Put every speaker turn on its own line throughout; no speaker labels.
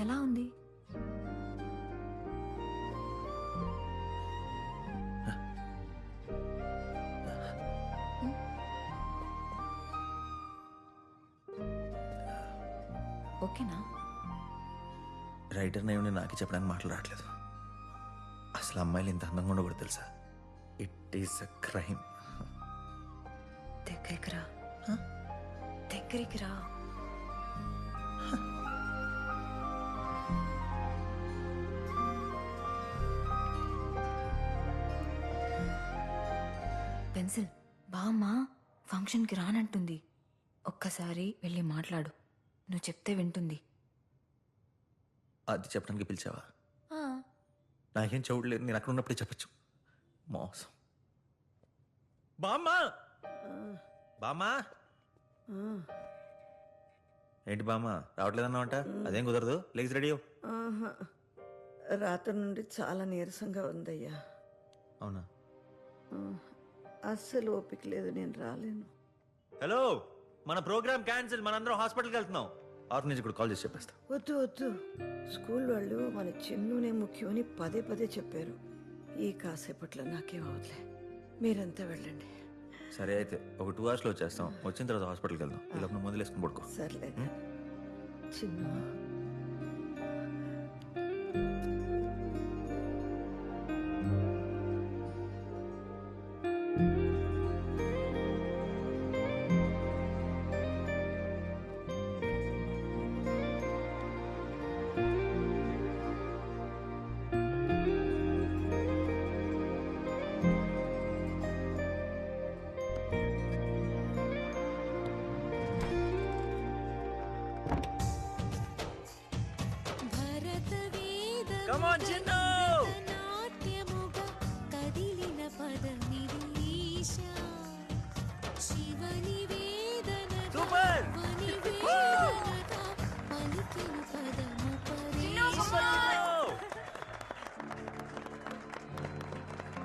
ఎలా ఉంది? ఓకేనా?
రైటర్ నేను నాకు చెప్పడానికి మాట్లాడట్లేదు అసలు అమ్మాయిలు ఇంత అందంగా ఉండకూడదు తెలుసా? ఇట్ ఈస్ అ క్రైమ్
దగ్గరికి రా. దగ్గరికి రా. పెన్సిల్. బామ్మ ఫంక్షన్కి రానంటుంది. ఒక్కసారి వెళ్ళి మాట్లాడు. నువ్వు చెప్తే వింటుంది.
అది చెప్పడానికి పిలిచావా? నాకేం చూడలేదు నేను అక్కడ ఉన్నప్పుడే చెప్పచ్చు. మోసం. బామ్మా! బామ్మా! ఏంటి బామ్మ? రావట్లేదన్నావంట? అదేం కుదరదు? లేచి రెడీ.
రాత్రి నుండి చాలా నీరసంగా ఉందయ్యా.
అవునా?
అస్సలు ఓపిక లేదు నేను రాలేను.
హలో మన ప్రోగ్రామ్ క్యాన్సిల్ మనందరం హాస్పిటల్కి వెళ్తున్నాం. నుంచి కూడా కాల్ చేసి చెప్పేస్తా.
వద్దు వద్దు. స్కూల్ వాళ్ళు మన చిన్నునే ముఖ్యమని పదే పదే చెప్పారు. ఈ కాసేపట్లో నాకేం అవదులే మీరంతా వెళ్ళండి.
సరే అయితే ఒక టూ అవర్స్లో వచ్చేస్తాం. వచ్చిన తర్వాత హాస్పిటల్కి వెళ్దాం. ఈ లోపల మందులు వేసుకుని పడుకో.
సర్లే చిన్ను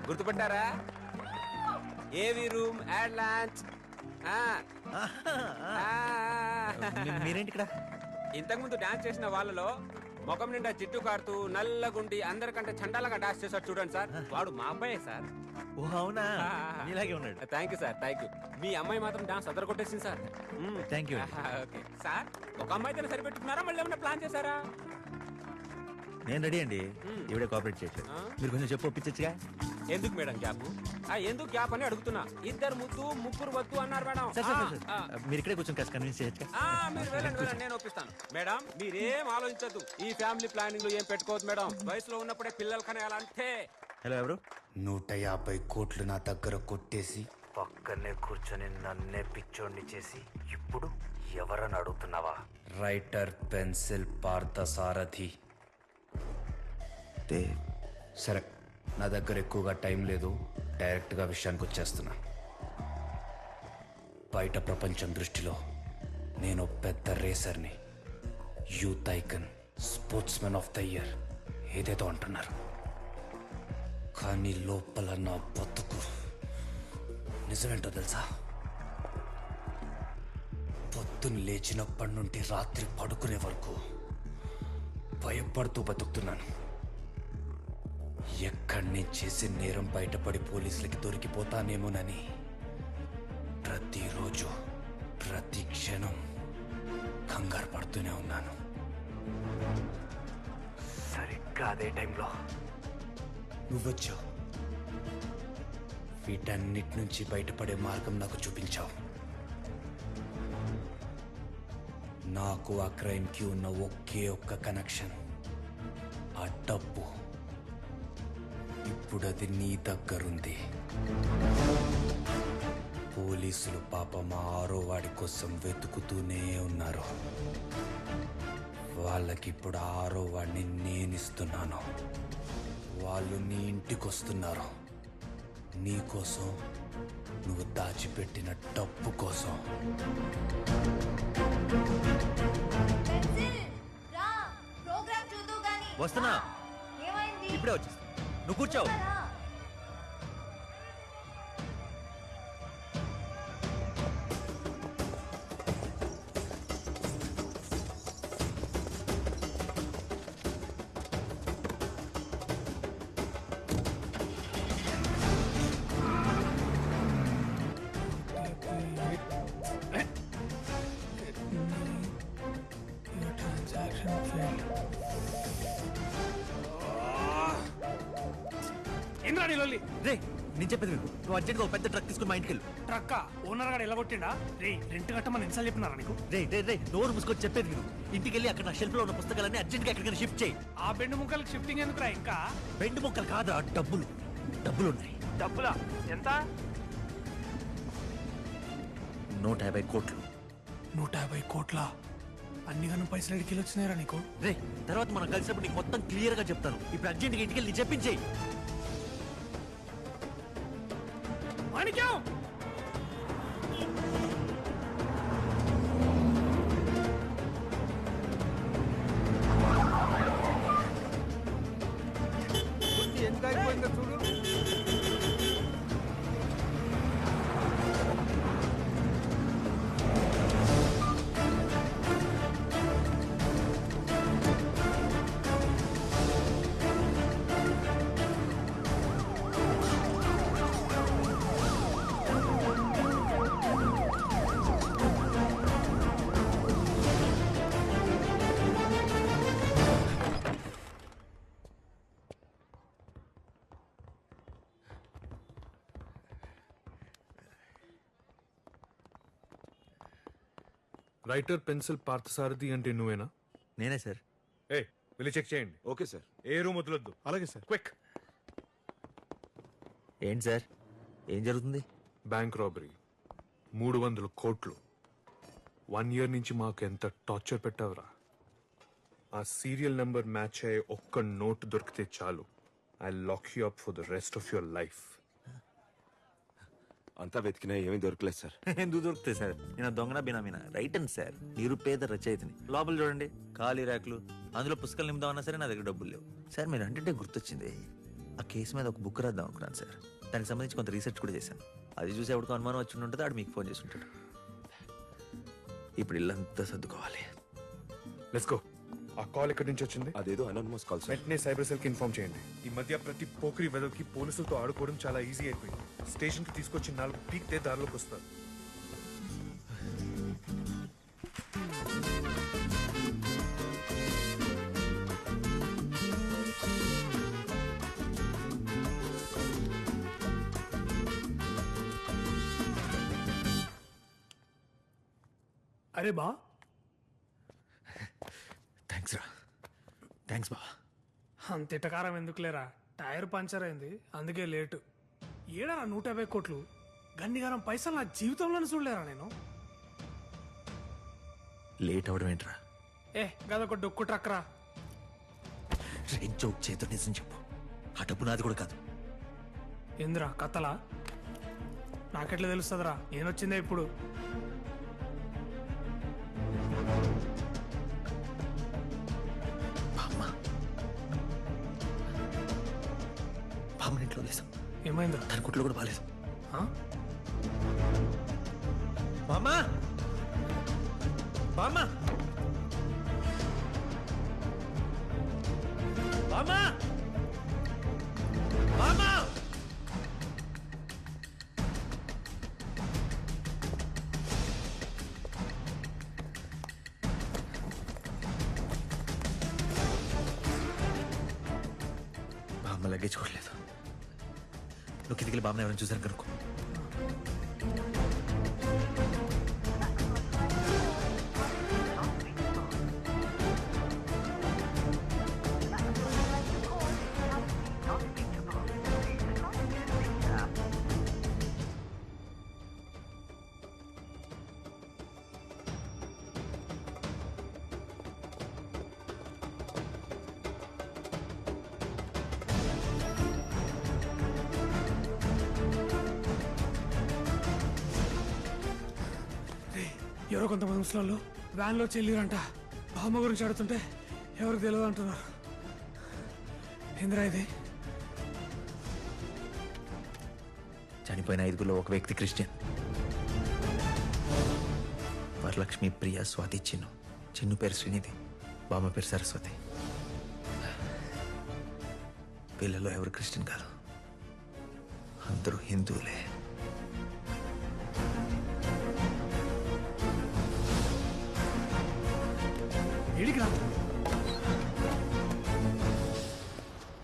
గుర్తుపట్టారా? ఏవి రూమ్ యాడ్ లాంచ్?
మీరేంటి ఇక్కడ?
ఇంతకుముందు డాన్స్ చేసిన వాళ్ళలో ముఖం నిండా జిడ్డు కారుతూ నల్లగుండి అందరికంటే చండాలంగా డాన్స్ చేశాడు చూడండి సార్. వాడు మా అబ్బాయే సార్.
ఓ అవునా? ఇలాగే ఉన్నాడు.
Thank you sir thank you మీ అమ్మాయి మాత్రం డాన్స్ అదర కొట్టేసింది సార్
you.
ఆహా, ఓకే. సార్ ఒక అమ్మాయితో సరిపెట్టుకున్నారా? మళ్ళీ ఏమైనా ప్లాన్ చేశారా?
నేను రెడీ అండి. ఇవిడే కోఆపరేట్
ఆ?
మీరు కొంచెం చెప్పు ఒప్పించచ్చుగా
ఎందుకు మేడం గ్యాప్? ఆ ఎందుకు గ్యాప్ అని అడుగుతున్నా. ఇద్దరు ముద్దు ముగ్గురు వద్దు అన్నారు మేడం.
సార్ సార్,
ఆ,
సార్,
ఆ.
సార్ మీరు ఇక్కడే కూర్చొని కాస్త కన్విన్స్ చేయొచ్చుగా?
ఆ, మీరు వెళ్ళండి వెళ్ళండి నేను ఒప్పిస్తాను. మేడం మీరేం ఆలోచించద్దు. ఈ ఫ్యామిలీ ప్లానింగ్లో ఏం పెట్టుకోవద్దు మేడం. వయసులో ఉన్నప్పుడే పిల్లలు కనేయాలంటే.
హలో ఎవరు?
నూట యాభై కోట్లు నా దగ్గర కొట్టేసి పక్కనే కూర్చొని నన్నే పిచ్చోడిని చేసి ఇప్పుడు ఎవరని అడుగుతున్నావా? రైటర్ పెన్సిల్ పార్థ సారథి
దేవ్
సరే. నా దగ్గర ఎక్కువగా టైం లేదు డైరెక్ట్గా విషయానికి వచ్చేస్తున్నా బయట ప్రపంచం దృష్టిలో నేను పెద్ద రేసర్ని. Youth icon sportsman of the year ఏదేదో అంటున్నారు. కానీ లోపల నా బతుకు నిజమేంటో తెలుసా? పొద్దున్న లేచినప్పటి నుండి రాత్రి పడుకునే వరకు భయపడుతూ బతుకుతున్నాను. ఎక్కడి నుంచి చేసే నేరం బయటపడి పోలీసులకి దొరికిపోతానేమోనని ప్రతిరోజు ప్రతి క్షణం కంగారు పడుతూనే ఉన్నాను. సరిగ్గా అదే టైంలో నువ్వొచ్చావు. వీటన్నిటి నుంచి బయటపడే మార్గం నాకు చూపించావు. నాకు ఆ క్రైమ్కి ఉన్న ఒకే ఒక్క కనెక్షన్. ఆ డబ్బు. ఇప్పుడు అది నీ దగ్గరుంది. పోలీసులు పాప మా ఆరో వాడి కోసం వెతుకుతూనే ఉన్నారు. వాళ్ళకి ఇప్పుడు ఆరో వాడిని నేనిస్తున్నాను. వాళ్ళు నీ ఇంటికి వస్తున్నారు నీ కోసం నువ్వు దాచిపెట్టిన డబ్బు కోసం.
వస్తున్నా.
ఏమైంది?
ఇప్పుడే వచ్చేస్తా. నువ్వు కూర్చోవు
నీ లొల్లి.
రే నేను చెప్పేది విను. నువ్వు అర్జెంట్గా పెద్ద ట్రక్ తీసుకుని మా ఇంటికి వెళ్ళు
ట్రక్క? ఓనర్ గారు ఎలా కొట్టిండా? రే రెంట్ కట్టమని ఎన్నిసార్లు చెప్పినారా నీకు?
రే రే రే నోరు మూసుకొని చెప్పేది విను. ఇంటికి వెళ్ళి అక్కడ నా షెల్ఫ్లో ఉన్న పుస్తకాలన్నీ అర్జెంట్గా ఎక్కడికైనా షిఫ్ట్ చేయి.
ఆ బెండు ముక్కలకి షిఫ్టింగ్ ఎందుకురా ఇంకా?
బెండు మొక్కలు కాదు? డబ్బులు. డబ్బులు ఉన్నాయి
డబ్బులా? ఎంత?
నూట యాభై కోట్లు.
నూట యాభై కోట్ల? అన్ని గనం పైసలు ఎడికి వచ్చినాయిరా నీకు?
రే తర్వాత మనం కలిసినప్పుడు నీకు మొత్తం క్లియర్గా చెప్తాను. ఇప్పుడు అర్జెంట్గా ఇంటికి వెళ్ళి చెప్పించేయి.
Mannequin
రైటర్ పెన్సిల్ పార్థసారథి అంటే నువ్వేనా?
నేనే సార్.
ఏ వెళ్ళి చెక్ చేయండి.
Okay sir.
ఏ రూమ్ వదలొద్దు. అలాగే సార్. క్విక్.
ఏంటి సార్? ఏం జరుగుతుంది?
Bank robbery. మూడు వందల కోట్లు. వన్ ఇయర్ నుంచి మాకు ఎంత టార్చర్ పెట్టావురా? ఆ సీరియల్ నెంబర్ మ్యాచ్ అయ్యే ఒక్క నోట్ దొరికితే చాలు. I lock you up for the rest of your life.
అంతా వెతికినా ఏమీ దొరకలేదు సార్.
ఎందుకు దొరుకుతాయి సార్? నేను దొంగన బినామీనా రైటన్ సార్. నిరుపేద రచయితని. లోపల చూడండి. ఖాళీ ర్యాక్లు. అందులో పుస్తకాలు నింపుదామన్నా సరే నా దగ్గర డబ్బులు లేవు. సార్ మీరు అంటే గుర్తొచ్చింది. ఆ కేసు మీద ఒక బుక్ రాద్దాం అనుకున్నాను సార్. దానికి సంబంధించి కొంత రీసెర్చ్ కూడా చేశాను. అది చూసి ఎవరికి అనుమానం వచ్చి ఉంటుంది ఆడు మీకు ఫోన్ చేసి ఉంటాడు. ఇప్పుడు ఇల్లంతా సర్దుకోవాలి.
లెట్స్ గో ఆ కాల్ ఎక్కడి నుంచి వచ్చింది?
అదేదో అనోనమస్ కాల్ సార్
వెంటనే సైబర్ సెల్కి ఇన్ఫార్మ్ చేయండి. ఈ మధ్య ప్రతి పోకిరి వెదవికి పోలీసులతో ఆడుకోవడం చాలా ఈజీ అయిపోయింది. స్టేషన్కి తీసుకొచ్చి నాలుగు పీక్తే దారిలోకి వస్తారు.
అరే బా
థ్యాంక్స్ రా థ్యాంక్స్ బా
అంత ఇటకారం ఎందుకు లేరా టైర్ పంచర్ అయింది అందుకే లేటు. ఏడారా నూట యాభై కోట్లు? గన్నిగారం పైసలు నా జీవితంలోనే చూడలేరా నేను?
లేట్ అవడం ఏంట్రా?
ఏ గదొక డొక్కు ట్రక్ రా.
జోక్ చేతులు నిజం చెప్పు. ఆ డబ్బు నాది కూడా కాదు.
ఏందిరా కథలా? నాకెట్లా తెలుస్తుందిరా? నేనొచ్చిందే ఇప్పుడు?
లేదు
ఏమైందిరా
తన కుట్లో కూడా బాలేదు.
ఆ?
బామ్మ! బామ్మ! బామ్మ! నువ్వు కిందికి బామ్మ ఎవరైనా చూసారు కనుక్కో.
ఎవరో కొంతమంది ముసలాళ్ళు వ్యాన్లో చెల్లిరంట. బామ్మ గురించి ఆడుతుంటే ఎవరికి తెలియదు అంటున్నారు. ఏందిరా ఇది?
చనిపోయిన ఐదుగురులో ఒక వ్యక్తి క్రిస్టియన్. వరలక్ష్మి ప్రియ స్వాతి చిన్ను. చిన్ను పేరు శ్రీనిధి బామ్మ పేరు సరస్వతి. పిల్లలు ఎవరు క్రిస్టియన్ కాదు? అందరూ హిందువులే.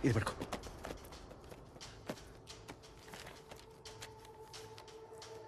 ఇది పడుకో